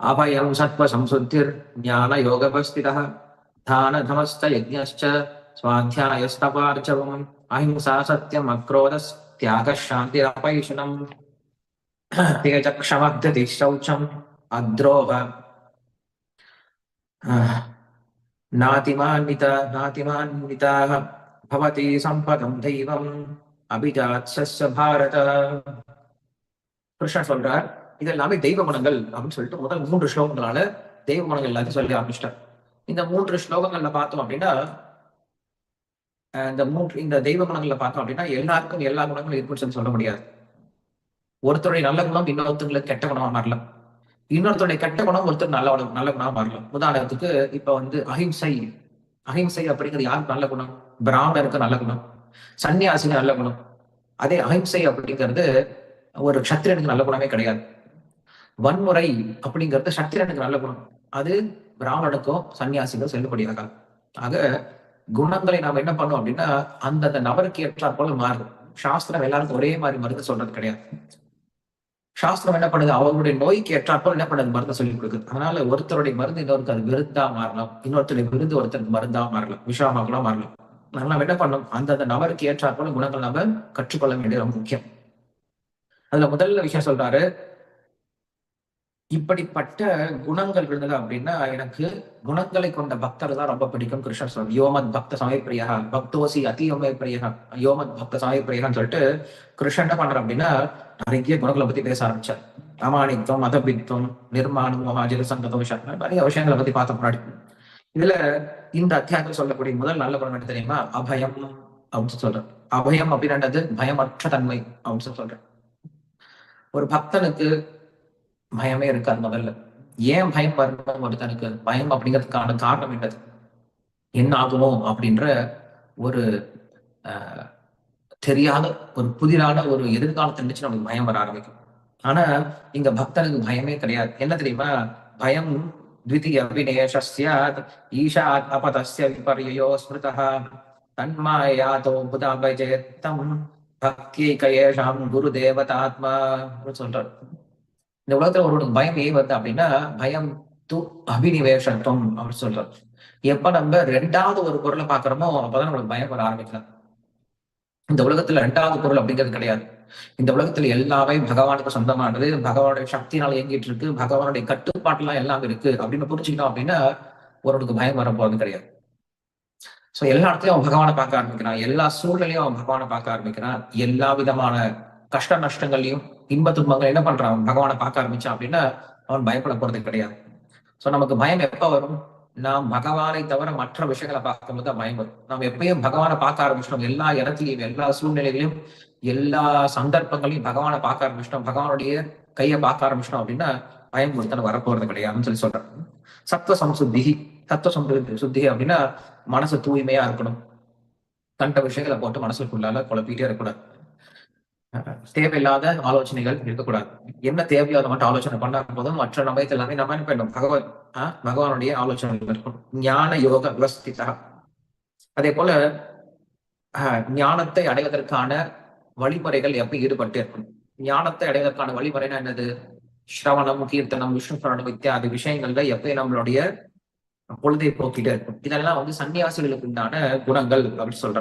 அபயம் சத்வ சம்சுத்திர் ஞான யோகவஸ்திதா தான தமஸ்த யஜ்ஞஸ்ச சுவாத்தியாயஸ்தபார்ஜவம் அஹிம்சா சத்தியம் அக்ரோதஸ் தியாக சாந்திரபைஷுனம் தேஜக்ஷமக்தி சௌச்சம் அத்ரோக நாதிமான்வித நாதிமான்விதாக பவதி சம்பதம் தெய்வம் அபிஜாத் பாரத கிருஷ்ணன் சொல்றார் இது எல்லாமே தெய்வ குணங்கள் அப்படின்னு சொல்லிட்டு முதல் மூன்று ஸ்லோகங்களால தெய்வ குணங்கள் எல்லாத்தையும் சொல்லி ஆரம்பிச்சிட்டார். இந்த மூன்று ஸ்லோகங்கள்ல பார்த்தோம் அப்படின்னா இந்த மூன்று இந்த தெய்வ குணங்கள்ல பார்த்தோம் அப்படின்னா எல்லாருக்கும் எல்லா குணங்களும் இருக்குன்னு சொல்லி சொல்ல முடியாது. ஒருத்தருடைய நல்ல குணம் இன்னொருத்தங்களுக்கு கெட்ட குணமா மாறலாம். இன்னொருத்தருடைய கெட்ட குணம் ஒருத்தர் நல்ல குணம் நல்ல குணமா மாறலாம். உதாரணத்துக்கு இப்ப வந்து அஹிம்சை அஹிம்சை அப்படிங்கிறது யாருக்கு நல்ல குணம்? பிராமணருக்கு நல்ல குணம் சன்னியாசிக்கு நல்ல குணம். அதே அஹிம்சை அப்படிங்கிறது ஒரு சத்திரனுக்கு நல்ல குணமே கிடையாது. வன்முறை அப்படிங்கிறது சத்திரனுக்கு நல்ல குணம். அது பிராமணனுக்கும் சன்னியாசிக்கும் செல்லுபடியாக ஆக குணங்களை நாம் என்ன பண்ணோம் அப்படின்னா அந்தந்த நபருக்கு ஏற்றாற் போல மாறுது. சாஸ்திரம் எல்லாருக்கும் ஒரே மாதிரி மருந்து சொல்றது கிடையாது. சாஸ்திரம் என்ன பண்ணுது? அவங்களுடைய நோய்க்கு ஏற்றாற்போல் என்ன பண்ணுது? மருந்தை சொல்லி கொடுக்குது. அதனால ஒருத்தருடைய மருந்து இன்னொருக்கு அது விருந்தா மாறலாம். இன்னொருத்தருடைய விருந்து ஒருத்தருக்கு மருந்தா மாறலாம். விஷாமாக்கலாம் மாறலாம். அதனால நம்ம என்ன பண்ணணும்? அந்தந்த நபருக்கு ஏற்றாற்போல குணங்கள் நம்ம கற்றுக்கொள்ள வேண்டியது ரொம்ப முக்கியம். அதுல முதல்ல விஷயம் சொல்றாரு இப்படிப்பட்ட குணங்கள் இருந்தது அப்படின்னா எனக்கு குணங்களை கொண்ட பக்தர் தான் ரொம்ப பிடிக்கும் கிருஷ்ணர் சொல்ற யோமத் பக்த சமயப்பிரியா பக்தோசி அதியோமே பிரியா யோமத் பக்த சமயப்பிரியான்னு சொல்லிட்டு கிருஷ்ணன் என்ன பண்ற அப்படின்னா நிறைய குணங்களை பத்தி பேச ஆரம்பிச்சார். அமானித்துவம் மதபித்துவம் நிர்மாணம் மகாஜிர சங்கதோஷம் நிறைய விஷயங்களை பத்தி பார்த்த முன்னாடி. இதுல இந்த அத்தியாயத்தில் சொல்லக்கூடிய முதல் நல்ல குணம் என்ன தெரியுமா? அபயம் அப்படின்னு சொல்றேன் அபயம் அப்படின்றது பயமற்ற தன்மை அப்படின்னு சொல்றேன் ஒரு பக்தனுக்கு பயமே இருக்காது முதல்ல ஏன் பயம் வரணும் ஒருத்தனுக்கு பயம் அப்படிங்கிறதுக்கான காரணம் என்னது என்ன ஆகுமோ அப்படின்ற ஒரு ஆஹ் தெரியாத ஒரு புதிரான ஒரு எதிர்காலத்தை நினைச்சு நமக்கு பயம் வர ஆரம்பிக்கும் ஆனா இங்க பக்தனுக்கு பயமே கிடையாது என்ன தெரியுமா பயம் द्वितीय विनेशस्यात् ईशात् अपतस्य विपर्ययो स्मृतः तन्मायातो புதாபஜேத்தம் பக்தியைகயேஷாம் குரு தேவதாத்மா சொல்றார் இந்த உலகத்துல ஒருவனுக்கு பயம் ஏன் வருது அப்படின்னா பயம் து அபினிவேஷத்துவம் அப்படின்னு சொல்றோம் எப்ப நம்ம ரெண்டாவது ஒரு பொருளை பாக்குறோமோ அப்பதான் நம்மளுக்கு பயம் வர ஆரம்பிக்கலாம். இந்த உலகத்துல ரெண்டாவது பொருள் அப்படிங்கிறது கிடையாது. இந்த உலகத்துல எல்லாமே பகவானுக்கு சொந்தமானது பகவானுடைய சக்தினால இயங்கிட்டு இருக்கு பகவானுடைய கட்டுப்பாட்டுலாம் எல்லாம் இருக்கு அப்படின்னு புரிஞ்சுக்கிட்டோம் அப்படின்னா ஒருவனுக்கு பயம் வர போறது கிடையாது. சோ எல்லா இடத்துலயும் அவன் பகவானை பார்க்க ஆரம்பிக்கிறான். எல்லா சூழ்நிலையும் அவன் பகவானை பார்க்க ஆரம்பிக்கிறான். எல்லா விதமான கஷ்ட நஷ்டங்களையும் இன்ப துன்பங்கள் என்ன பண்றான்? பகவானை பார்க்க ஆரம்பிச்சான் அப்படின்னா அவன் பயப்பட போறது கிடையாது. சோ நமக்கு பயம் எப்ப வரும்? நாம் பகவானை தவிர மற்ற விஷயங்களை பார்க்கும்போது தான் பயம் வரும். நாம் எப்பயும் பகவானை பார்க்க ஆரம்பிச்சிட்டோம். எல்லா இடத்துலையும் எல்லா சூழ்நிலைகளையும் எல்லா சந்தர்ப்பங்களையும் பகவானை பார்க்க ஆரம்பிச்சிட்டோம். பகவானுடைய கையை பார்க்க ஆரம்பிச்சிட்டோம் அப்படின்னா பயம் கொடுத்தன வரப்போறது கிடையாதுன்னு சொல்லி சொல்றேன் சத்துவ சம்சுத்தி தத்துவ சம்சுத்தி சுத்தி அப்படின்னா மனசு தூய்மையா இருக்கணும். கண்ட விஷயங்களை போட்டு மனசுக்குள்ளால குழப்பிட்டே இருக்கக்கூடாது. தேவையில்லாத ஆலோசனைகள் இருக்கக்கூடாது. என்ன தேவையோ அதை மட்டும் ஆலோசனை பண்ணா போதும் மற்ற நம்பயத்தில் எல்லாமே நம்ம என்ன பண்ணணும்? பகவான் பகவானுடைய ஆலோசனைகள் இருக்கும் ஞான யோக விவஸ்திதா. அதே போல ஞானத்தை அடைவதற்கான வழிமுறைகள் எப்படி ஈடுபட்டு இருக்கும் ஞானத்தை அடைவதற்கான வழிமுறைனா என்னது? ஸ்ரவணம் கீர்த்தனம் விஷ்ணு சரணம் இத்தியாதி விஷயங்கள்ல எப்பயும் நம்மளுடைய பொழுதை போக்கிட்டே இருக்கும் இதெல்லாம் வந்து சன்னியாசிகளுக்கு உண்டான குணங்கள் அப்படின்னு சொல்றாங்க.